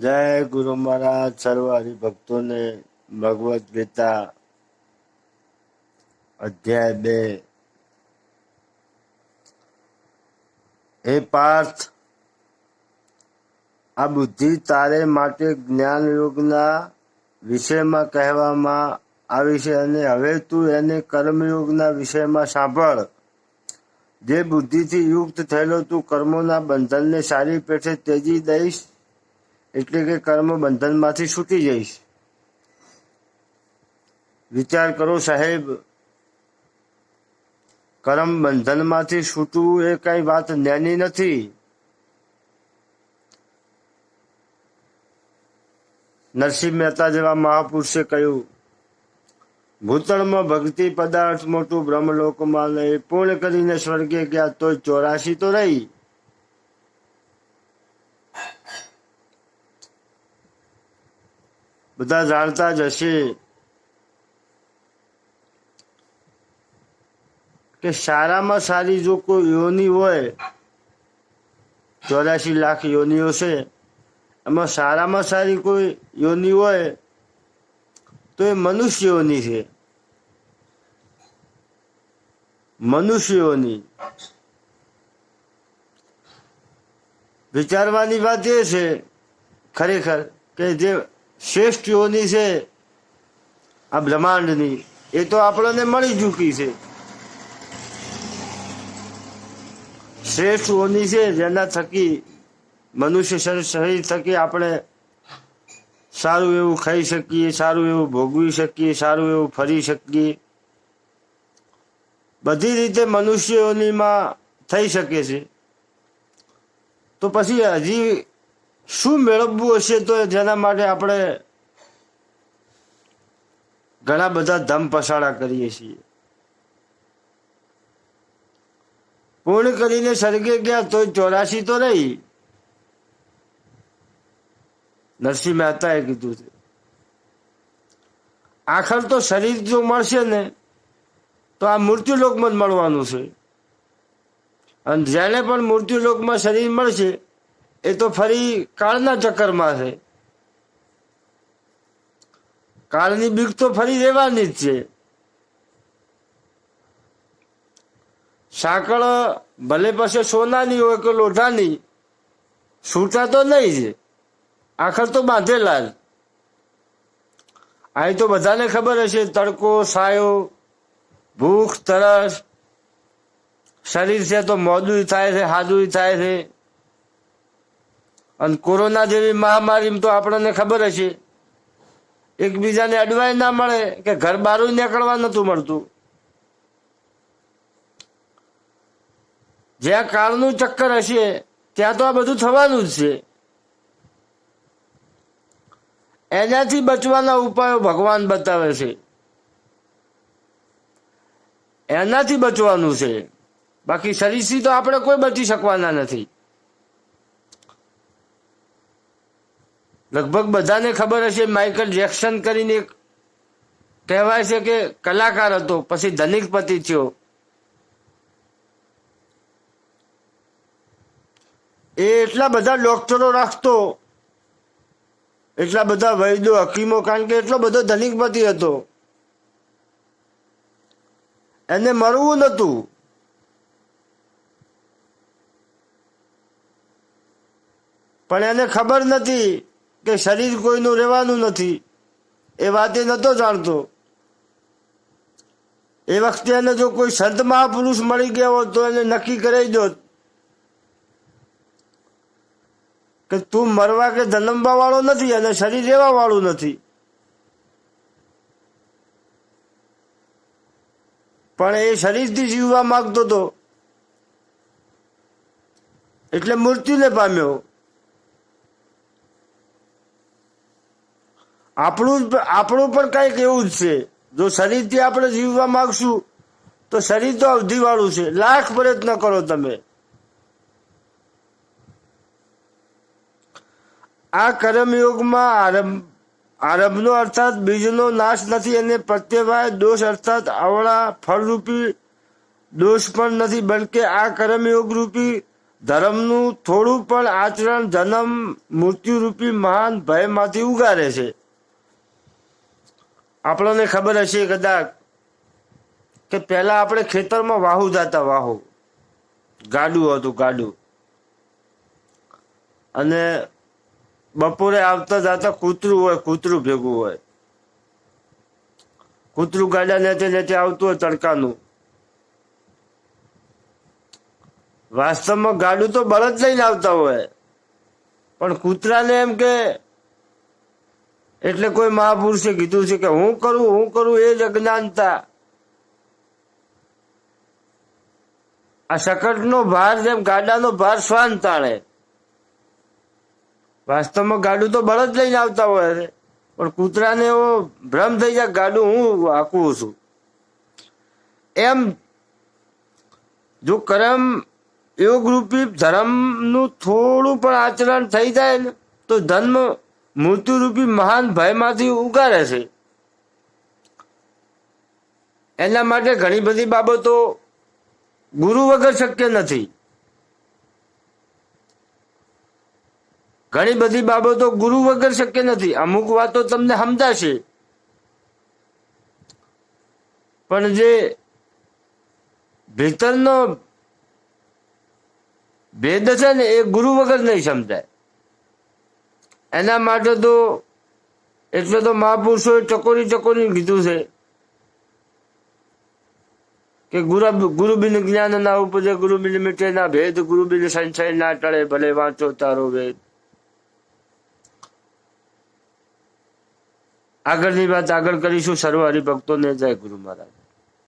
જય ગુરુ મહારાજ, સર્વ હરિભક્તોને ભગવદ ગીતા, અધ્યાય બે. હે પાર્થ, આ બુદ્ધિ તારે માટે જ્ઞાન યોગના વિષયમાં કહેવામાં આવી છે અને હવે તું એને કર્મયોગના વિષયમાં સાંભળ. જે બુદ્ધિથી યુક્ત થયેલો તું કર્મોના બંધનને સારી પેઠે તેજી દઈશ. એટલે કે કર્મ બંધનમાંથી છૂટી જઈશ. વિચાર કરો સાહેબ કર્મ બંધનમાંથી છૂટવું એ કઈ વાત નાની નથી. નરસિંહ મહેતા જેવા મહાપુરુષે કહ્યું, ભૂતળમાં ભક્તિ પદાર્થ મોટું બ્રહ્મલોકમાં લઈ પૂર્ણ કરીને સ્વર્ગે ગયા તો ચોરાશી તો રહી. બધા જાણતા જ હશે કે સારામાં સારી જો કોઈ યોની હોય ચોરાશી લાખ યોનીઓ છે, એમાં સારામાં સારી કોઈ યોની હોય, તો એ મનુષ્યોની છે. મનુષ્યોની વિચારવાની વાત એ છે, ખરેખર, કે જે શ્રેષ્ઠ યોની છે, આ બ્રહ્માંડની. એ તો આપણને મળી ચૂકી છે. શ્રેષ્ઠ યોની છે, જેના થકી મનુષ્ય શરીર થકી આપણે સારું એવું ખાઈ શકીએ, સારું એવું ભોગવી શકીએ, સારું એવું ફરી શકીએ. બધી રીતે મનુષ્યોનીમાં થઈ શકે છે. તો પછી હજી શું મેળવવું હશે તો જેના માટે આપણે ઘણા બધા ધમ પસાડા કરીએ છીએ. પૂર્ણ કરીને સર્ગે ગયા તો ચોરાશી તો રહી. નરસિંહ મહેતાએ કીધું છે. આખર તો શરીર જો મળશે ને, તો આ મૃત્યુલોકમાં જ મળવાનું છે. અને જેને પણ મૃત્યુલોકમાં શરીર મળશે એ તો ફરી કાળના ચક્કરમાં છે. કાળની બીક તો ફરી રહેવાની જ છે. સાંકળ ભલે પાસે સોનાની હોય કે લોઢાની છૂટા તો નહીં છે આખર તો બાંધેલા જ. અહીં તો બધાને ખબર હશે, તડકો, સાયો, ભૂખ, તરસ. શરીર છે તો મોડું થાય છે હાદું થાય છે. અને કોરોના જેવી મહામારી તો આપણને ખબર હશે. એકબીજાને અડવાય ના મળે કે ઘર બહાર નીકળવા નતું મળતું. જ્યાં કાળનું ચક્કર હશે, ત્યાં તો આ બધું થવાનું જ છે. એનાથી બચવાના ઉપાયો ભગવાન બતાવે છે. એનાથી બચવાનું છે. બાકી શરીરથી તો આપણે કોઈ બચી શકવાના નથી. લગભગ બધાને ખબર હશે માઇકલ જેક્સન કરીને કહેવાય છે કે કલાકાર હતો, પછી ધનિકપતિ થયો. એ એટલા બધા ડોક્ટરો રાખતો, એટલા બધા વૈદ્યો, હકીમો, કારણ કે એટલો બધો ધનિકપતિ હતો. એને મળવું નહોતું. પણ એને ખબર નથી કે શરીર કોઈનું રહેવાનું નથી. એ વાત એ નતો જાણતો. એ વખતે એને જો કોઈ સંત મહાપુરુષ મળી ગયા હોત તો એને નક્કી કરાવી દો કે તું મરવા કે જન્મવા વાળો નથી અને શરીર રહેવા વાળું નથી. પણ એ શરીરથી જીવવા માંગતો હતો એટલે મૃત્યુને પામ્યો. આપણું આપણું પણ કંઈક એવું જ છે. જો શરીરથી આપણે જીવવા માંગશું, તો શરીર તો અવધિવાળું છે. લાખ પ્રયત્ન કરો તમે. આ કર્મયોગમાં આરંભ, આરંભનો અર્થાત બીજનો નાશ નથી અને પ્રત્યવાય દોષ અર્થાત આવડા ફળરૂપી દોષ પણ નથી, બલકે આ કર્મયોગ રૂપી ધર્મનું થોડું પણ આચરણ જન્મ મૃત્યુરૂપી મહાન ભયમાંથી ઉગારે છે. આપણને ખબર હશે કદાચ કે પહેલા આપણે ખેતરમાં વાહુ જતા વાહુ. ગાડું હતું, ગાડું. અને બપોરે આવતા જતા કૂતરું હોય, કૂતરું ભેગું હોય. કૂતરું ગાડા નેતે નેતે આવતું હોય તડકાનું. વાસ્તવમાં ગાડું તો બળદ લઈને આવતા હોય. પણ કૂતરાને એમ કે એટલે કોઈ મહાપુરુષે કીધું છે કે હું કરું હું કરું, એ જ અજ્ઞાનતા. આ સકટનો ભાર જેમ ગાડાનો ભાર શ્વાન તાણે. વાસ્તવમાં ગાડું તો બળદ લઈને આવતા હોય છે. પણ કૂતરાને એવો ભ્રમ થઈ જાય ગાડું હું હાકું છું. એમ જો કર્મ યોગરૂપી ધર્મનું થોડું પણ આચરણ થઈ જાય ને, તો ધર્મ મૃત્યુરૂપી મહાન ભયમાંથી ઉગારે છે. એના માટે ઘણી બધી બાબતો ગુરુ વગર શક્ય નથી. ઘણી બધી બાબતો ગુરુ વગર શક્ય નથી. અમુક વાતો તમને સમજાશે. પણ જે ભીતરનો ભેદ છે ને એ ગુરુ વગર નહીં સમજાય. એના માટે તો એટલે તો મહાપુરુષોએ ટકોરી ટકોરી કીધું છે કે ગુરુ ગુરુ બિન જ્ઞાન ના ઉપજે ગુરુ બિન મીઠે ના ભેદ ગુરુ બિન સંશય ના ટળે, ભલે વાંચો તારો વેદ. આગળની વાત આગળ કરીશું. સર્વ હરિભક્તોને જય ગુરુ મહારાજ.